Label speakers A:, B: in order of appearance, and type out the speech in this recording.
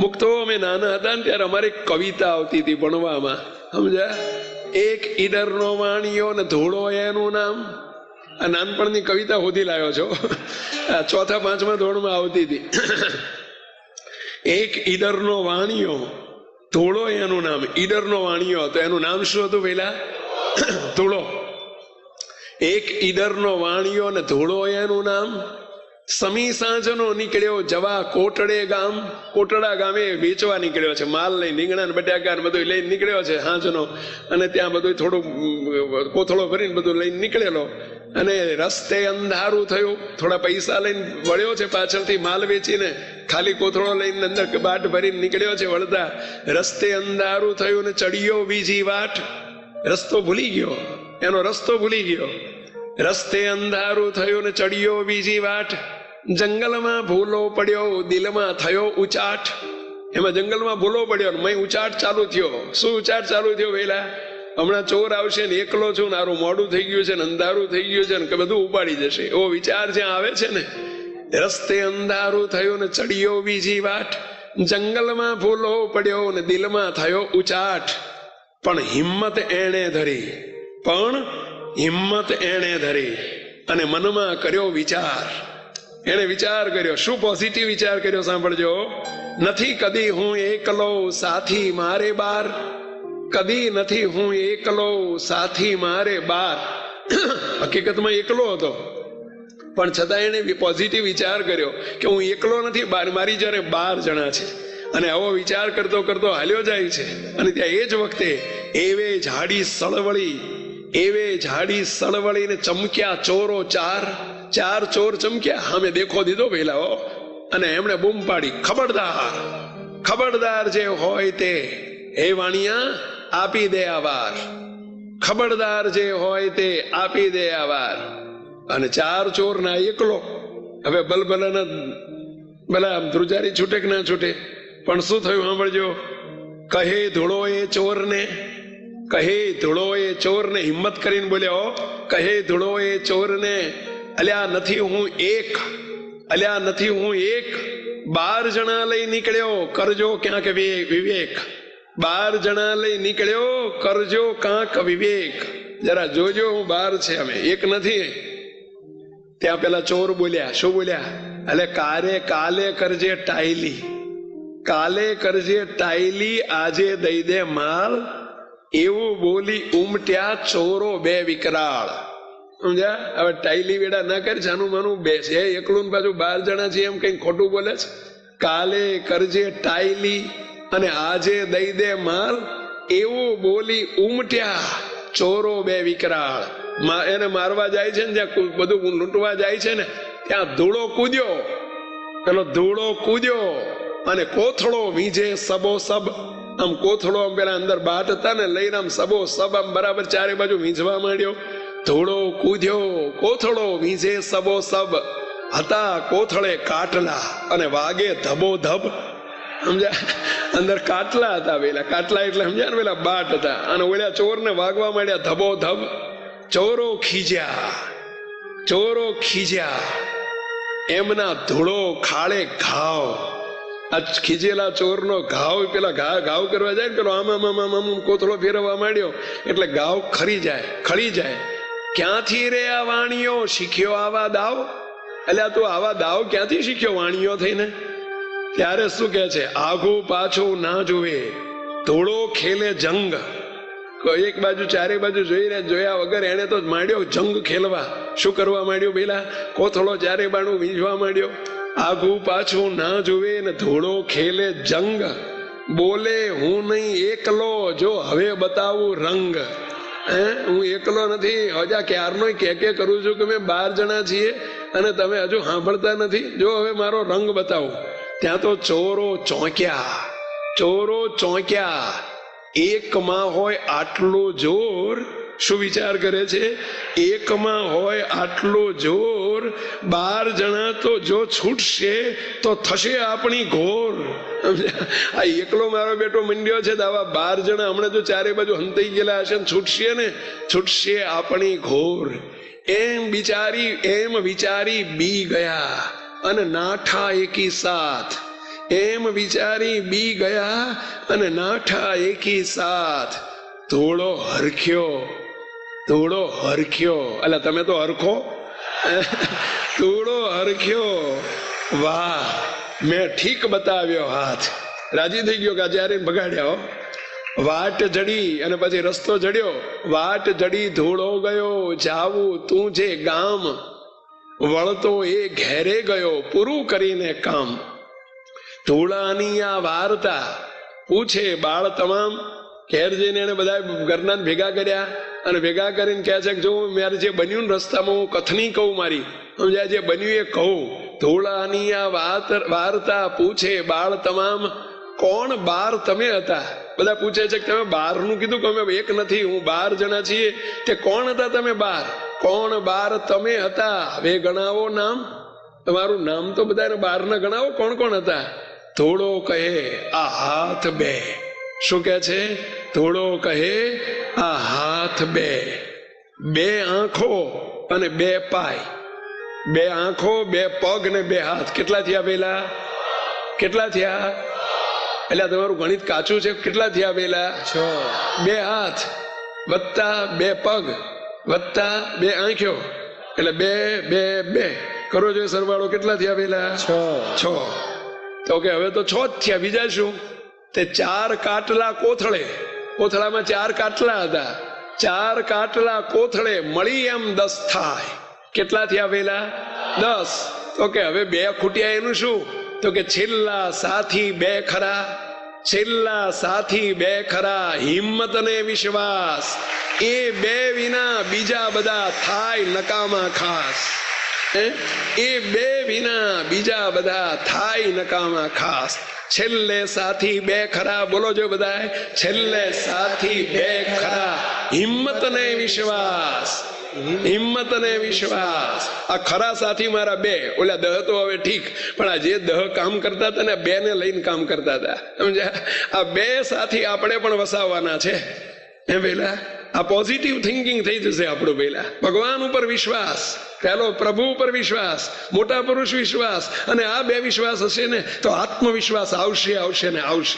A: મુક્તો અમે નાના હતા ને ત્યારે અમારે કવિતા આવતી હતી ભણવામાં. સમજ્યા? એક ઈડરનો વાણિયો ને ધોળો એનું નામ. આ નાનપણની કવિતા હોધી લાવ્યો છો. આ ચોથા પાંચમા ધોરણમાં આવતી હતી. એક ઈડરનો વાણિયો, ધોળો એનું નામ. ઈડરનો વાણિયો હતો. એનું નામ શું હતું પેલા ધોળો. એક ઈડરનો વાણિયો ને ધોળો એનું નામ. સમી સાંજનો નીકળ્યો જવા કોટડે ગામ, કોટડા ગામે વેચવા નીકળ્યો છે. માલ લઈ રીંગણા ને બટાકા ને બધું લઈને નીકળ્યો છે સાંજનો. અને ત્યાં બધું થોડું કોથળો ભરીને બધું લઈને નીકળેલો. અને રસ્તે અંધારું થયું. થોડા પૈસા લઈને વળ્યો છે પાછળથી માલ વેચીને. ખાલી કોથળો લઈને અંદર બાટ ભરીને નીકળ્યો છે વળતા. રસ્તે અંધારું થયું ને ચડિયો બીજી વાટ. રસ્તો ભૂલી ગયો. એનો રસ્તો ભૂલી ગયો. રસ્તે અંધારું થયું ને ચડિયો બીજી વાટ. જંગલમાં ભૂલો પડ્યો, દિલમાં થયો ઉચાટ. એમાં જંગલમાં ભૂલો પડ્યો ને મેં ઉચાટ ચાલુ થયો. શું ઉચાટ ચાલુ થયો વેલા? હમણાં ચોર આવશે ને એકલો છું ને આરું મોડું થઈ ગયું છે ને અંધારું થઈ ગયું છે ને કે બધું ઉપાડી જશે. એવો વિચાર જ્યાં આવે છે ને, રસ્તે અંધારું થયું ને ચડિયો બીજી વાટ. જંગલમાં ભૂલો પડ્યો ને દિલમાં થયો ઉચાટ. પણ હિંમત એણે ધરી. પણ હિંમત એણે ધરી. અને મનમાં કર્યો વિચાર. એણે વિચાર કર્યો, શું પોઝિટિવ વિચાર કર્યો સાંભળજો. નથી કદી હું એકલો સાથી મારે બાર, કદી નથી હું એકલો સાથી મારે બાર. હકીકતમાં એકલો હતો. પણ છતાં એણે પોઝિટિવ વિચાર કર્યો કે હું એકલો નથી, બાર- મારી જ્યારે બાર જણા છે. અને આવો વિચાર કરતો કરતો હાલ્યો જાય છે. અને ત્યાં એ જ વખતે એવે ઝાડી સળવળી એવે ઝાડી સળવળીને ચમક્યા ચોરો ચાર ચાર ચોર ચમક્યા. હામે દેખો દીધો પેલા હો. અને એમણે બૂમ પાડી, ખબરદાર ખબરદાર જે હોય તે, હે વાણિયા, આપી દે આવાર ખબરદાર જે હોય તે, આપી દે આવાર અને ચાર ચોર ના એકલો, હવે બલબલાના, ભલા આમ ધ્રુજારી છૂટે કે ના છૂટે? પણ શું થયું સાંભળજો? કહે ધૂળો એ ચોરને કહે ધૂળો એ ચોરને હિંમત કરીને બોલ્યો કહે ધૂળો એ ચોરને અલ્યા નથી હું એક અલ્યા નથી હું એક બાર જણા લઈ નીકળ્યો કરજો ક્યાંક વિવે- વિવેક બાર જણા લઈ નીકળ્યો કરજો કાંક વિવેક જરા જોજો હું બાર છે અમે એક નથી ત્યાં પેલા ચોર બોલ્યા શું બોલ્યા એટલે કારે કાલે કરજે ટાઈલી કાલે કરજે ટાઈલી આજે દઈ દે માલ એવું બોલી ઉમટ્યા ચોરો બે વિકરાળ. સમજ્યા? હવે ટાઈલી વેડા ના કરી, જાનું માનું બેસે. એકલું ને પાછું બાર જણા છે એમ કઈ ખોટું બોલે છે? કાલે કરજે ટાઈલી અને આજે દઈ દે માલ. એવું બોલી ઉમટ્યા ચોરો બે વિકરાળ. એને મારવા જાય છે ને, જ્યાં બધું લૂંટવા જાય છે ને, ત્યાં ધૂળો કૂદ્યો. પેલો ધૂળો કૂદ્યો અને કોથળો વીજે સબો સબ આમ કોથળો પેલા અંદર બાટ હતા ને લઈને આમ સબો સબ આમ બરાબર ચારે બાજુ વીંઝવા માંડ્યો. ધૂળો કૂદ્યો, કોથળો વીંઝે સબો સબ. હતા કોથળે કાટલા અને વાગે ધબો ધબ. સમજ્યા? અંદર કાટલા હતા પેલા કાટલા એટલે સમજ્યા ને પેલા બાટ હતા. અને ઓલા ચોરને વાગવા માંડ્યા ધબો ધબ. ચોરો ખીજ્યા. ચોરો ખીજ્યા. એમના ધૂળો ખાળે ઘાવ. આ ખીજેલા ચોરનો ઘાવ, પેલા ઘા, ઘાવ કરવા જાય ને પેલો આમ આમ આમ આમ કોથળો ફેરવવા માંડ્યો, એટલે ઘાવ ખરી જાય, ખળી જાય. ક્યાંથી રે આ વાણીઓ? શીખ્યો આવા દાવ? એટલે તું આવા દાવ ક્યાંથી શીખ્યો વાણીઓ થઈને? ત્યારે શું કે છે? આઘું પાછું ના જોવે ધોળો ખેલે જંગ. એક બાજુ, ચારે બાજુ જોઈને જોયા વગર એને તો માંડ્યો, જંગ ખેલવા. શું કરવા માંડ્યો પેલા કોથળો ચારે બાણું વીંઝવા માંડ્યો. આઘું પાછું ના જોવે ને ધોળો ખેલે જંગ. બોલે, હું નહીં એકલો, જો હવે બતાવું રંગ. હે? હું એકલો નથી. હજા ક્યારનો કે કે કરું છું કે મેં બાર જણા છીએ અને તમે હજુ સાંભળતા નથી. જો હવે મારો રંગ બતાવો. ત્યાં તો ચોરો ચોંક્યા. ચોરો ચોંક્યા. એકમાં હોય આટલું જોર શું વિચાર કરે છે? એકમાં હોય આટલું જોર, બાર જણા તો જો છૂટશે તો થશે આપણી ઘોર. સમજ્યા? આ એકલો મારો બેટો મંડ્યો છે તો આવા બાર જણા હમણાં જો ચારે બાજુ હંતાઈ ગયેલા હશે ને છૂટશે ને, છૂટશે આપણી ઘોર. એમ બિચારી, એમ વિચારી બી ગયા અને નાઠા એકી સાથ. એમ વિચારી બી ગયા અને નાઠા એકી સાથ. ધોળો હરખ્યો. ધોળો હરખ્યો. એટલે તમે તો હરખો? ધોળો હરખ્યો. વાહ, મેં ઠીક બતાવ્યો હાથ. રાજી થઈ ગયો કે જ્યારે બગાડ્યા. વાટ જડી અને પછી રસ્તો જડ્યો. વાટ જડી ધૂળો ગયો. જાવું તું જે ગામ. વળતો એ ઘેરે ગયો. પૂરું કરીને કામ. ધૂળાની આ વાર્તા પૂછે બાળ તમામ. ઘેર જઈને એને બધા ઘરના ભેગા કર્યા અને ભેગા કરીને કહે છે કે જો મારે જે બન્યું ને રસ્તામાં હું કથની કહું મારી સમજ્યા જે બન્યું એ કહું. ધોળાની આ વાત વાર્તા પૂછે, બાળ તમામ કોણ બાર તમે હતા? બધા પૂછે છે કે તમે બારનું કીધું કે અમે એક નથી, હું બાર જણા છીએ. તે કોણ હતા તમે બાર? કોણ બાર તમે હતા? હવે ગણાવો નામ. તમારું નામ તો બધાને બારના ગણાવો, કોણ કોણ હતા? થોડો કહે, આ હાથ બે. શું કહે છે? થોડો કહે આ હાથ બે. બે આંખો અને બે પાય. બે આંખો બે પગ ને બે હાથ. કેટલા થયા પેલા કેટલા થયા? એટલે તમારું ગણિત કાચું છે. કેટલા થયા પેલા
B: છ.
A: બે હાથ વત્તા બે પગ વત્તા બે આંખ્યો એટલે બે બે બે. કરો જો સરવાળો. કેટલા થયા પેલા
B: છ.
A: છ. તો કે હવે તો છ જ થયા. બીજા શું? તે ચાર કાટલા કોથળે. કોથળામાં ચાર કાટલા હતા. ચાર કાટલા કોથળે મળી એમ દસ થાય. કેટલા થયા પેલા દસ. તો કે હવે બે ખૂટ્યા એનું શું? તો કે છેલ્લા સાથી બે ખરા. છેલ્લા સાથી બે ખરા. હિંમત અને વિશ્વાસ. એ બે વિના બીજા બધા થાય નકામા ખાસ? એ બે વિના બીજા બધા થાય નકામા ખાસ. છેલ્લે સાથી બે ખરા, બોલો જો બધા છેલ્લે સાથી બે ખરા. હિંમત ને વિશ્વાસ. હિંમત ને વિશ્વાસ. આ ખરા સાથી મારા બે. ઓલા દહ તો હવે ઠીક, પણ આ જે દહ કામ કરતા હતા ને બે ને લઈને કામ કરતા હતા. સમજ્યા? આ બે સાથી આપણે પણ વસાવવાના છે. હે પેલા આ પોઝિટિવ થિંકિંગ થઈ જશે આપણું પહેલા. ભગવાન ઉપર વિશ્વાસ. પહેલો પ્રભુ ઉપર વિશ્વાસ, મોટા પુરુષ વિશ્વાસ, અને આ બે વિશ્વાસ હશે ને, તો આત્મવિશ્વાસ આવશે આવશે ને આવશે.